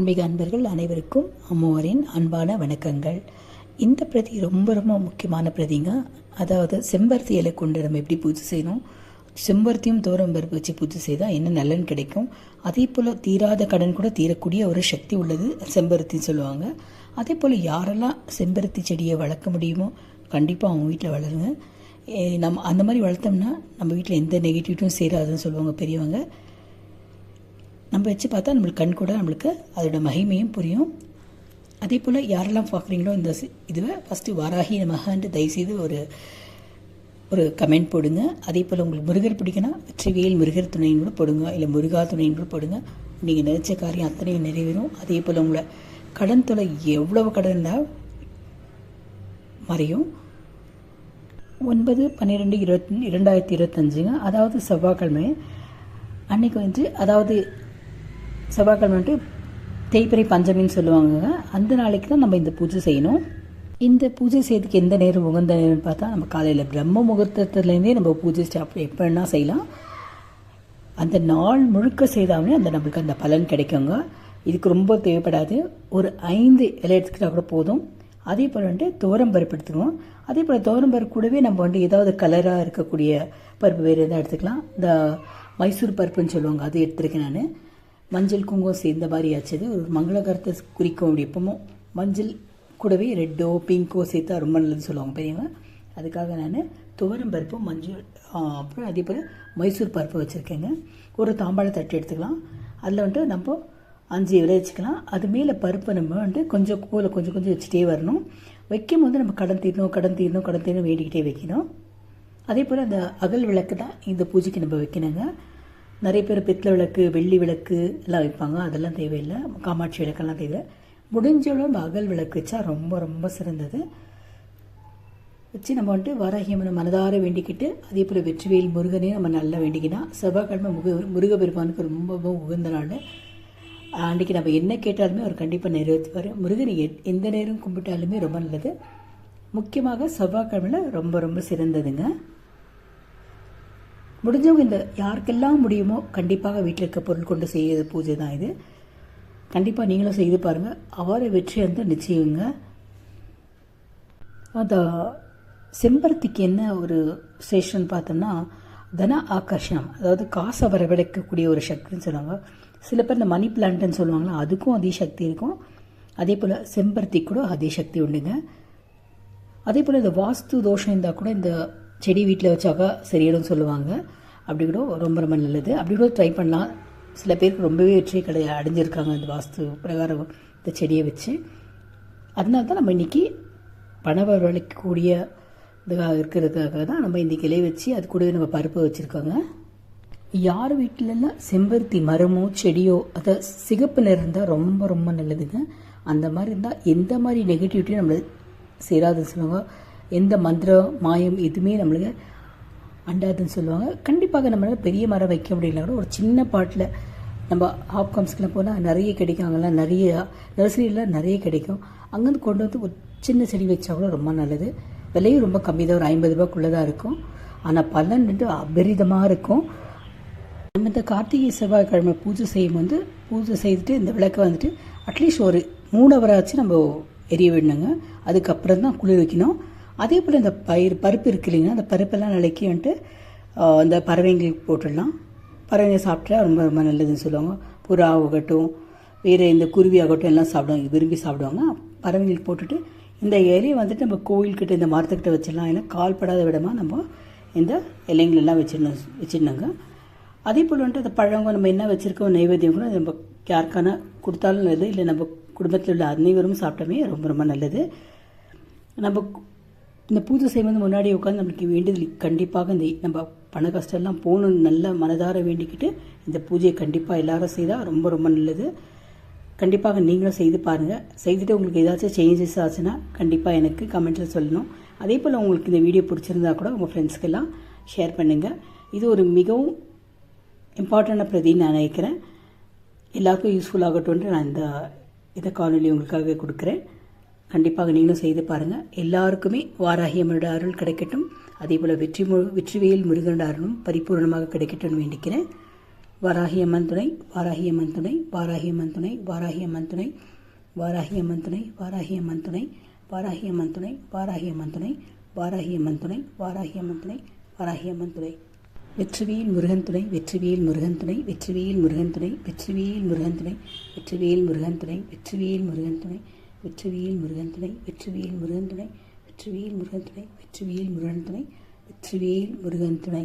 ஆன்மீக அன்பர்கள் அனைவருக்கும் அம்மோரின் அன்பான வணக்கங்கள். இந்த பிரதி ரொம்ப ரொம்ப முக்கியமான பிரதிங்க அதாவது செம்பருத்தி இலை கொண்டு நம்ம எப்படி பூஜை செய்யணும்? செம்பருத்தியும் தோரம் பருப்பு வச்சு பூஜை செய்தால் என்ன நலன் கிடைக்கும். அதே போல் தீராத கடன் கூட தீரக்கூடிய ஒரு சக்தி உள்ளது செம்பருத்தின்னு சொல்லுவாங்க. அதே போல் யாரெல்லாம் செம்பருத்தி செடியை வளர்க்க முடியுமோ கண்டிப்பாக அவங்க வீட்டில் வளருங்க. நம்ம அந்த மாதிரி வளர்த்தோம்னா நம்ம வீட்டில் எந்த நெகட்டிவிட்டியும் சேராதுன்னு சொல்லுவாங்க பெரியவங்க. நம்ம வச்சு பார்த்தா நம்மளுக்கு கண் கூட நம்மளுக்கு அதோட மகிமையும் புரியும். அதே போல் யாரெல்லாம் பார்க்குறீங்களோ இந்த இதுவை ஃபஸ்ட்டு வாராகி நமகன்ட்டு தயவுசெய்து ஒரு ஒரு கமெண்ட் போடுங்க. அதே போல் உங்களுக்கு முருகர் பிடிக்குன்னா வெற்றிவேல் முருகர் துணையின் கூட போடுங்க. இல்லை முருகா துணையின் கூட போடுங்க. நீங்கள் நினச்ச காரியம் அத்தனையும் நிறைவேறும். அதே போல் உங்களை கடன் தொலை எவ்வளவு கடன் இருந்தால் மறையும். ஒன்பது பன்னிரெண்டு இருபத்தி இரண்டாயிரத்தி இருபத்தஞ்சுங்க. அதாவது செவ்வாய்க்கிழமை. அன்றைக்கி வந்து அதாவது செவ்வாய்க்கிழமை வந்துட்டு தேய்பிறை பஞ்சமின்னு சொல்லுவாங்க. அந்த நாளைக்கு தான் நம்ம இந்த பூஜை செய்யணும். இந்த பூஜை செய்யறதுக்கு எந்த நேரம் உகந்த நேரம்னு பார்த்தா நம்ம காலையில் பிரம்ம முகூர்த்தத்துலேருந்தே நம்ம பூஜை ஸ்டாப் எப்போ செய்யலாம். அந்த நாள் முழுக்க செய்தாலே அந்த நம்மளுக்கு அந்த பலன் கிடைக்குங்க. இதுக்கு ரொம்ப தேவைப்படாது. ஒரு ஐந்து இலை எடுத்துக்கிட்டால் கூட போதும். அதே போல் வந்துட்டு துவரம் பருப்பு எடுத்துக்குவோம். அதே போல் துவரம் பருப்பு கூடவே நம்ம வந்துட்டு ஏதாவது கலராக இருக்கக்கூடிய பருப்பு வேறு எதாவது எடுத்துக்கலாம். இந்த மைசூர் பருப்புன்னு சொல்லுவாங்க அது எடுத்திருக்கேன் நான். மஞ்சள் குங்குமம் சேர்ந்த மாதிரி ஆச்சது. ஒரு மங்களகரத்தை குறிக்கும் அப்படி எப்பவும் மஞ்சள் கூடவே ரெட்டோ பிங்கோ சேர்த்தா ரொம்ப நல்லதுன்னு சொல்லுவாங்க பெரியவங்க. அதுக்காக நான் துவரம் பருப்பும் மஞ்சள் அப்புறம் அதே போல் மைசூர் பருப்பு வச்சுருக்கேங்க. ஒரு தாம்பாளை தட்டு எடுத்துக்கலாம். அதில் வந்துட்டு நம்ம அஞ்சு விளைவிச்சிக்கலாம் வச்சுக்கலாம். அது மேலே பருப்பை நம்ம வந்துட்டு கொஞ்சம் கூட கொஞ்சம் கொஞ்சம் வச்சுட்டே வரணும். வைக்கும் போது நம்ம கடன் தீரணும் கடன் தீரணும் கடன் தீரணும் வேண்டிக்கிட்டே வைக்கணும். அதே போல் அந்த அகல் விளக்கு தான் இந்த பூஜைக்கு நம்ம வைக்கணுங்க. நிறைய பேர் பித்தளை விளக்கு வெள்ளி விளக்கு எல்லாம் வைப்பாங்க. அதெல்லாம் தேவையில்லை. காமாட்சி விளக்கெல்லாம் தேவை. முடிஞ்சளவு அகல் விளக்கு வச்சா ரொம்ப ரொம்ப சிறந்தது. வச்சு நம்ம வந்துட்டு வாராகியம்மனை மனதார வேண்டிக்கிட்டு அதே போல் வெற்றிவேல் முருகனையும் நம்ம நல்லா வேண்டிக்கினா செவ்வாய்க்கிழமை முக முருகப்பெருமானுக்கு பெருமானுக்கு ரொம்ப உகந்த நாள். அன்றைக்கி நம்ம என்ன கேட்டாலுமே அவர் கண்டிப்பாக நிறைவேற்றுவார். முருகனை எ- எந்த நேரம் கும்பிட்டாலுமே ரொம்ப நல்லது. முக்கியமாக செவ்வாய்க்கிழமையில் ரொம்ப ரொம்ப சிறந்ததுங்க. முடிஞ்சவங்க இந்த யாருக்கெல்லாம் முடியுமோ கண்டிப்பாக வீட்டில் இருக்க பொருள் கொண்டு செய்ய பூஜை தான் இது. கண்டிப்பாக நீங்களும் செய்து பாருங்கள் அவரை வெற்றி வந்து நிச்சயங்க. அந்த செம்பருத்திக்கு என்ன ஒரு ஸ்டேஷன் பார்த்தோம்னா தன ஆகர்ஷணம் அதாவது காசை வரவழைக்கக்கூடிய ஒரு சக்தின்னு சொல்லுவாங்க. சில பேர் இந்த மணி பிளான்ட்னு சொல்லுவாங்களா அதுக்கும் அதே சக்தி இருக்கும். அதே போல் செம்பருத்தி கூட அதே சக்தி உண்டுங்க. அதே போல் இந்த வாஸ்து தோஷம் இருந்தால் கூட இந்த செடி வீட்டில் வச்சாக்கா சரியிடும் சொல்லுவாங்க. அப்படி கூட ரொம்ப ரொம்ப நல்லது. அப்படி கூட ட்ரை பண்ணலாம். சில பேருக்கு ரொம்பவே வெற்றி கடை அடைஞ்சிருக்காங்க இந்த வாஸ்து பிரகாரம் இந்த செடியை வச்சு. அதனால தான் நம்ம இன்றைக்கி பணவரவழைக்க கூடிய இதுக்காக இருக்கிறதுக்காக தான் நம்ம இன்றைக்கி இலையை வச்சு அது கூடவே நம்ம பருப்பு வச்சுருக்கோங்க. யார் வீட்டிலலாம் செம்பருத்தி மரமோ செடியோ அதை சிகப்பு நிறம் இருந்தால் ரொம்ப ரொம்ப நல்லதுங்க. அந்த மாதிரி இருந்தால் எந்த மாதிரி நெகட்டிவிட்டியும் நம்மளை சேராதுன்னு சொல்லுவாங்க எந்த மந்திரம் மாயம் எதுவுமே நம்மளுக்கு அண்டாதுன்னு சொல்லுவாங்க. கண்டிப்பாக நம்மளால் பெரிய மரம் வைக்க முடியல கூட ஒரு சின்ன பாட்டில் நம்ம ஹாப்காம்ஸ்க்கெலாம் போனால் நிறைய கிடைக்கும் அங்கெல்லாம் நிறைய நர்சரியில் நிறைய கிடைக்கும். அங்கேருந்து கொண்டு வந்து ஒரு சின்ன செடி வச்சா கூட ரொம்ப நல்லது. விலையும் ரொம்ப கம்மி தான் ஒரு ஐம்பது ரூபாய்க்குள்ளே தான் இருக்கும். ஆனால் பலன் வந்து அபரிதமாக இருக்கும். நம்ம இந்த கார்த்திகை செவ்வாய்க்கிழமை பூஜை செய்யும் வந்து பூஜை செய்துட்டு இந்த விளக்கை வந்துட்டு அட்லீஸ்ட் ஒரு மூணு ஹவராச்சும் நம்ம எரிய விடணுங்க. அதுக்கப்புறம் தான் குளிர் வைக்கணும். அதே போல் இந்த பயிர் பருப்பு இருக்கு இல்லைங்கன்னா அந்த பருப்பெல்லாம் நிலைக்கி வந்துட்டு அந்த பறவைங்களுக்கு போட்டுடலாம். பறவைங்க சாப்பிட்டா ரொம்ப ரொம்ப நல்லதுன்னு சொல்லுவாங்க. புறா ஆகட்டும் வேறு இந்த குருவி ஆகட்டும் எல்லாம் சாப்பிடுவாங்க விரும்பி சாப்பிடுவாங்க. பறவைங்களுக்கு போட்டுட்டு இந்த இலையை வந்துட்டு நம்ம கோயில்கிட்ட இந்த மரத்துக்கிட்ட வச்சிடலாம். ஏன்னா கால்படாத விடமா நம்ம இந்த இலைங்களெல்லாம் வச்சிடணும் வச்சிடணுங்க. அதே போல் வந்துட்டு அந்த பழங்க நம்ம என்ன வச்சுருக்கோம் நைவேத்தியம் கூட நம்ம யாருக்கான கொடுத்தாலும் நல்லது. இல்லை நம்ம குடும்பத்தில் உள்ள அனைவரும் சாப்பிட்டோமே ரொம்ப ரொம்ப நல்லது. நம்ம இந்த பூஜை செய்வது முன்னாடி உட்காந்து நம்மளுக்கு வேண்டியது கண்டிப்பாக இந்த நம்ம பண கஷ்டம்லாம் போகணும்னு நல்ல மனதார வேண்டிக்கிட்டு இந்த பூஜையை கண்டிப்பாக எல்லாரும் செய்தால் ரொம்ப ரொம்ப நல்லது. கண்டிப்பாக நீங்களும் செய்து பாருங்கள் செய்துட்டு உங்களுக்கு ஏதாச்சும் சேஞ்சஸ் ஆச்சுன்னா கண்டிப்பாக எனக்கு கமெண்ட்டில் சொல்லணும். அதே போல் உங்களுக்கு இந்த வீடியோ பிடிச்சிருந்தா கூட உங்கள் ஃப்ரெண்ட்ஸ்க்கெல்லாம் ஷேர் பண்ணுங்கள் இது ஒரு மிகவும் இம்பார்ட்டண்டான பிரதின்னு நான் நினைக்கிறேன். எல்லாருக்கும் யூஸ்ஃபுல் ஆகட்டும்ன்ட்டு நான் இந்த இதை காணொலி உங்களுக்காக கொடுக்குறேன். கண்டிப்பாக நீங்களும் செய்து பாருங்கள் எல்லாருக்குமே வாராகியம்மனோட அருள் கிடைக்கட்டும் அதே போல் வெற்றி மு வெற்றிவேல் முருகனோட அருளும் பரிபூர்ணமாக கிடைக்கட்டும்னு வேண்டிக்கிறேன் வராகியம்மன் துணை வாராகியம்மன் துணை வாராகியம்மன் துணை வாராகியம்மன் துணை வாராகியம்மன் துணை வாராகியம்மன் துணை வாராகியம்மன் துணை வாராகியம்மன் துணை வாராகியம்மன் துணை வாராகியம்மன் துணை வாராகியம்மன் துணை வெற்றிவேல் முருகன் துணை வெற்றிவேல் முருகன் துணை வெற்றிவேல் முருகன் துணை வெற்றிவேல் முருகன் துணை வெற்றிவேல் முருகன் துணை வெற்றிவேல் முருகன் துணை வெற்றிவேல் முருகன் துணை வெற்றிவேல் முருகன் துணை வெற்றிவேல் முருகன் துணை வெற்றிவேல் முருகன் துணை வெற்றிவேல் முருகன் துணை